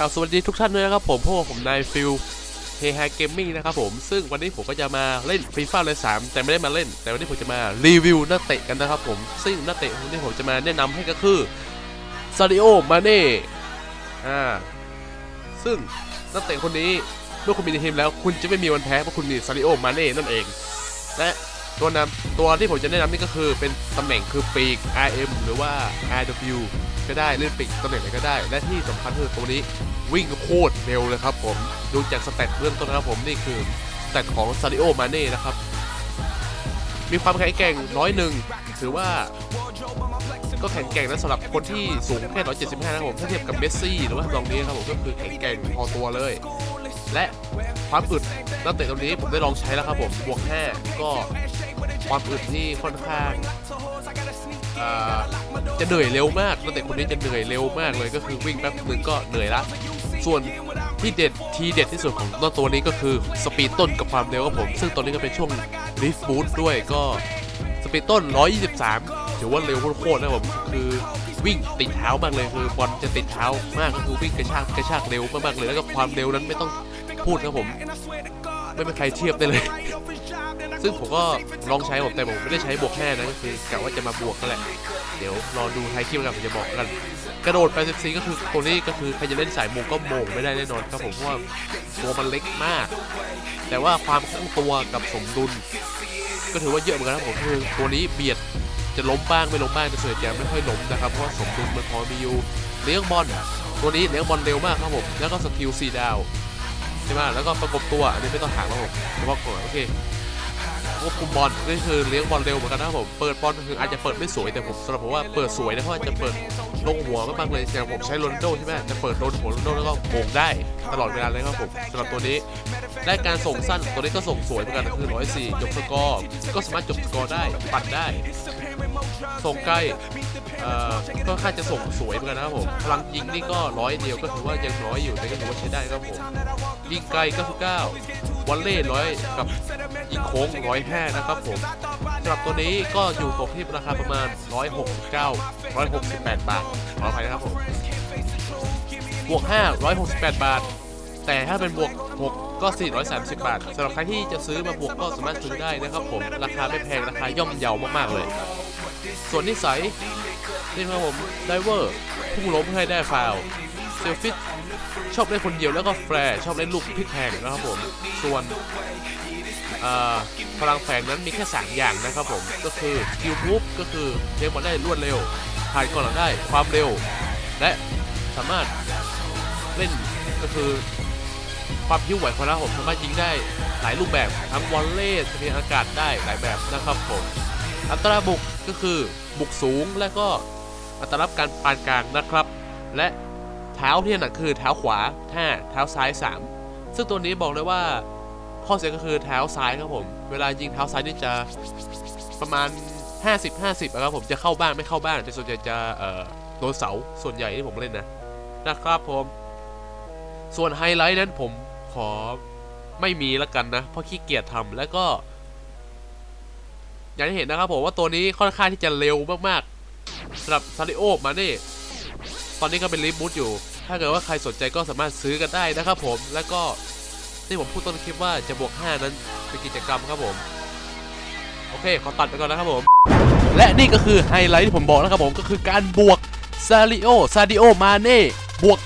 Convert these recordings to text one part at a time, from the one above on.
กล่าวสวัสดีทุกท่านด้วยนะครับผมพวกผมนายฟิลเฮฮาเกมมิ่งนะครับผมซึ่งวันนี้ผมก็จะมาเล่นฟีฟ่าเลยสามแต่ไม่ได้มาเล่น แต่วันนี้ผมจะมารีวิวนักเตะกันนะครับผมซึ่งนักเตะที่ผมจะมาแนะนำให้ก็คือซาดิโอมาเน่อ่าซึ่งนักเตะคนนี้เมื่อคุณมีในทีมแล้วคุณจะไม่มีวันแพ้เพราะคุณมีซาดิโอมาเน่นั่นเอง และตัวนำตัวที่ผมจะแนะนำนี่ก็คือเป็นตำแหน่งคือปีก RM หรือว่า RW ก็ได้เล่นปีกตำแหน่งไหนก็ได้ และที่สำคัญคือตัวนี้วิ่งโคตรเร็วเลยครับผมดูจากสเตตเบื้องต้นนะครับผมนี่คือสเตตของซาดิโอมาเน่นะครับมีความแข็งแกร่งน้อยหนึ่งถือว่าก็แข็งแกร่งนะสำหรับคนที่สูงแค่175นะครับผมถ้าเทียบกับเมสซี่หรือว่าทำนองนี้ครับผมก็คือแข็งแกร่งพอตัวเลย และความอึดนักเตะตัวนี้ผมได้ลองใช้แล้วครับผมบวก5ก็ความอึดที่ค่อนข้าง จะเหนื่อยเร็วมากนักเตะคนนี้จะเหนื่อยเร็วมากเลยก็คือวิ่งแป๊บนึงก็เหนื่อยละ ส่วนที่เด็ดทีเด็ดที่สุดของตัวนี้ก็คือสปีดต้นกับความเร็วครับผม ซึ่งตอนนี้ก็เป็นช่วงริฟบูทด้วยก็สปีดต้น 123ถือว่าเร็วโคตรนะผมคือวิ่งติดเท้ามากเลยคือบอลจะติดเท้ามากก็คือวิ่งกระชากกระชากเร็วมากๆเลยแล้วก็ความเร็วนั้นไม่ต้องพูดครับผม ไม่มีใครเทียบได้เลย ซึ่งผมก็ลองใช้ผมแต่ผมไม่ได้ใช้บวกแค่นะก็คือกะว่าจะมาบวกกันแหละ เดี๋ยวรอดูท้ายคลิปกันผมจะบอกกัน กระโดดไป14ก็คือตัวนี้ก็คือใครจะเล่นสายโมงก็โมงไม่ได้แน่นอนครับผมเพราะว่าตัวมันเล็กมาก แต่ว่าความคล่องตัวกับสมดุล ก็ถือว่าเยอะเหมือนกันครับผมคือตัวนี้เบียดจะล้มบ้างไม่ล้มบ้างแต่ส่วนใหญ่จะไม่ค่อยล้มนะครับเพราะว่าสมดุลมันพอมีอยู่เลี้ยงบอลตัวนี้เลี้ยงบอลเร็วมากครับผมแล้วก็สกิลสี่ดาวใช่ไหมแล้วก็ประกบตัวอันนี้ไม่ต้องถามครับผมเฉพาะก่อนโอเคควบคุมบอลนี่คือเลี้ยงบอลเร็วเหมือนกันนะครับผมเปิดบอลคืออาจจะเปิดไม่สวยแต่ผมสำหรับผมว่าเปิดสวยนะเพราะว่าจะเปิดลงหัวมากๆเลยอย่างผมใช้โรนโดใช่ไหมจะเปิดโดนหัวโรนโดแล้วก็โป่งได้ตลอดเวลาเลยครับผมสำหรับตัวนี้ได้การส่งสั้นตัวนี้ก็ส่งสวยเหมือนกันคือ104ยกสกอร์ก็สามารถจบสกอร์ได้ปัดได้ ส่งใกล้ก็ค่าจะส่งสวยเหมือนกันนะครับผมพลังยิงนี่ก็ร้อยเดียวก็ถือว่ายังน้อยอยู่แต่ก็ถือว่าใช้ได้ครับผม ยิงไกล 99 วันเล่ร้อยกับยิงโค้งร้อยห้านะครับผมสำหรับตัวนี้ก็อยู่ตกที่ราคาประมาณ 169 168 บาทขออภัยนะครับผมบวก 5 168 บาท แต่ถ้าเป็นบวก 6 ก็ 430 บาทสำหรับใครที่จะซื้อมาบวกก็สามารถซื้อได้นะครับผม ราคาไม่แพง ราคาย่อมเยาวมากๆเลย ส่วนนิสัยนี่ครับผมไดเวอร์พุ่งล้มให้ได้ฟาวเซลฟิต ชอบเล่นคนเดียวแล้วก็แฟร์ชอบเล่นลูกพลิกแพงนะครับผม ส่วนพลังแฝงนั้นมีแค่ 3 อย่างนะครับผม ก็คือสกิลมูฟก็คือเลี้ยงบอลได้รวดเร็วผ่านก่อนหลังได้ความเร็ว และสามารถเล่นก็คือความพิ้วไหวของเราผมสามารถยิงได้หลายรูปแบบทั้งวอลเล่สเปียร์อากาศได้หลายแบบนะครับผม อัตราบุกก็คือบุกสูงและก็อัตรารับการปานกลางนะครับ และ เท้าที่ถนัดคือเท้าขวา5เท้าซ้าย 3 ซึ่งตัวนี้บอกเลยว่าข้อเสียก็คือเท้าซ้ายครับผม เวลายิงเท้าซ้ายนี่จะประมาณ 50 50อะครับผมจะเข้าบ้างไม่เข้าบ้างแต่ส่วนใหญ่จะเอ่อโดนเสาส่วนใหญ่ที่ผมเล่นนะนะครับผม ส่วนไฮไลท์นั้นผมขอไม่มีล้วกันนะ เพราะขี้เกียจทำแล้วก็ อย่างที่เห็นนะครับผมว่าตัวนี้ค่อนข้างที่จะเร็วมากๆสำหรับซาริโอมาเน่ ตอนนี้ก็เป็นลิฟบูทอยู่ ถ้าเกิดว่าใครสนใจก็สามารถซื้อกันได้นะครับผม แล้วก็ที่ผมพูดต้นคลิปว่าจะบวก 5 นั้นเป็นกิจกรรมครับผม โอเค ขอตัดไปก่อนนะครับผม และนี่ก็คือไฮไลท์ที่ผมบอกนะครับผมก็คือการบวกซาริโอซาดิโอมาเน่บวก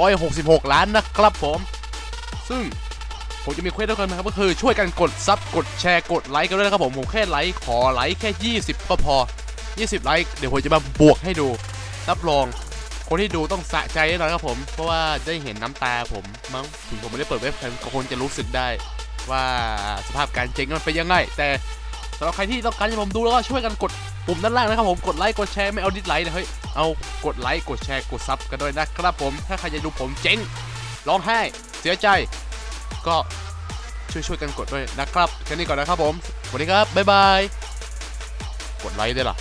566 ล้านนะครับผม ซึ่งผมจะมีเควสด้วยกันนะครับก็คือช่วยกันกดซับกดแชร์กดไลค์กันด้วยนะครับผมผมแค่ไลค์ขอไลค์แค่ 20 ก็พอ 20 ไลค์เดี๋ยวผมจะมาบวกให้ดูรับรอง คนที่ดูต้องสะใจแน่นอนครับผม เพราะว่าได้เห็นน้ำตาผมมั้งถึงผมไม่ได้เปิดเว็บแคมก็คงจะรู้สึกได้ ว่าสภาพการเจ๊งมันเป็นยังไง แต่สำหรับใครที่ต้องการให้ผมดูแล้วก็ช่วยกันกดปุ่มด้านล่างนะครับผมกดไลค์กดแชร์ไม่เอาดิสไลค์นะเฮ้ยเอากดไลค์กดแชร์กดซับกันด้วยนะครับผม ถ้าใครจะดูผมเจ๊งร้องไห้ เสียใจ ก็ช่วยช่วยๆกันกดด้วยนะครับแค่นี้ก่อนนะครับผมสวัสดีครับบ๊ายบายกดไลค์ได้วยล่ะ